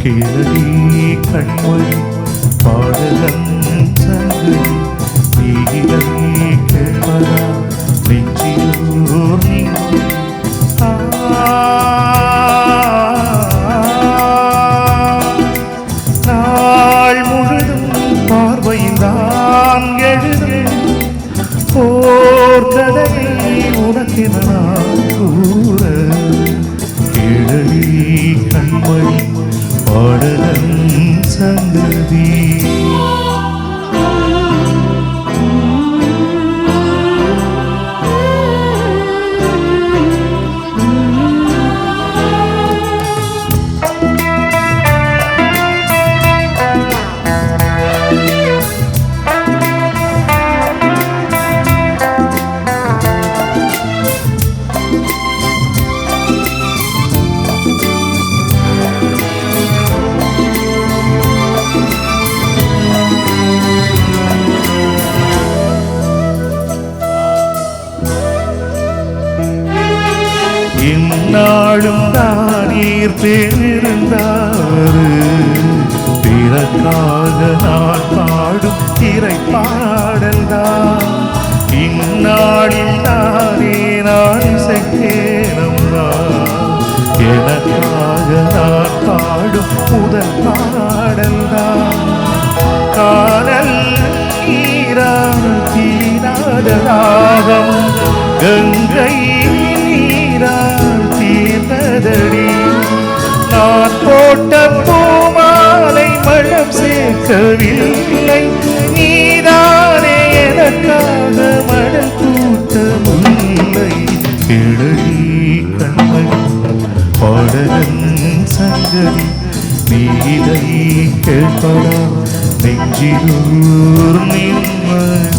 കിളടി കൺമൊഴി പാടലം സങ്കടി നീകിളി കേൾപ്പത നെഞ്ചിലൂർ നീങ്ങി ആ போர் கதையை இந்நாளும் தானீர் பேரிருந்தாரு பிறக்காக நான் பாடும் திரை பாடல்தான் இந்நாளில் தானே நான் இசைக்கேனம்மா எனக்காக நான் பாடும் முதல் பாடல்தான் காதல் நீரால் தீராத ராகம் கங்கை தீர்ந்ததடி நான் போட்ட பூமாலை மழம் சேர்க்கவில்லை. நீதானே எனக்காக மழல் கூட்ட முல்லை கிழடி கண்மணி பாடலன் சங்கதி நீதை கேட்படா நெஞ்சிலூர் நிம்மதி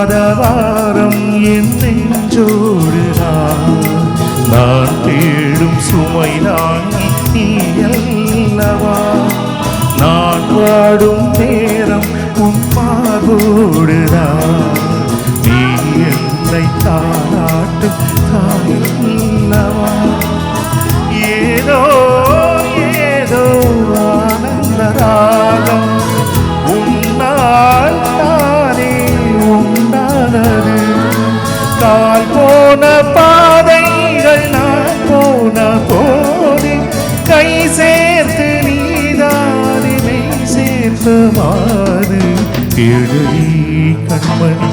ஆதவாரம் வாரம் என் நெஞ்சோடு நான் தேடும் சுமை நீ அல்லவா? நான் வாடும் நேரம் உன் மார்போடுதான் போன பாதைகள் நான் போன போது. கை சேர்த்து நீதானே சேர்த்து மாறு. எழுதி கண்மணி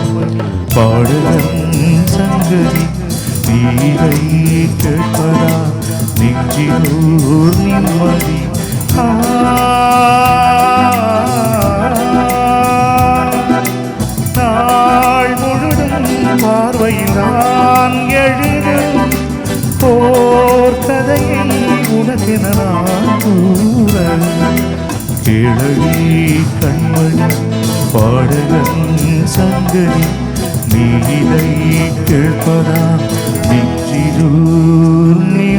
பாடலன் சங்கதி. நீரை கேட்பதா நெஞ்சிலூர் நிம்மதி. பார்வையில் நான் எழுதும் போர் கதையை உனக்கென நான் கூற கிழவி கண்மணி பாடகன் சங்கதி நீதை கேட்பதா நெஞ்சிலூர் நீ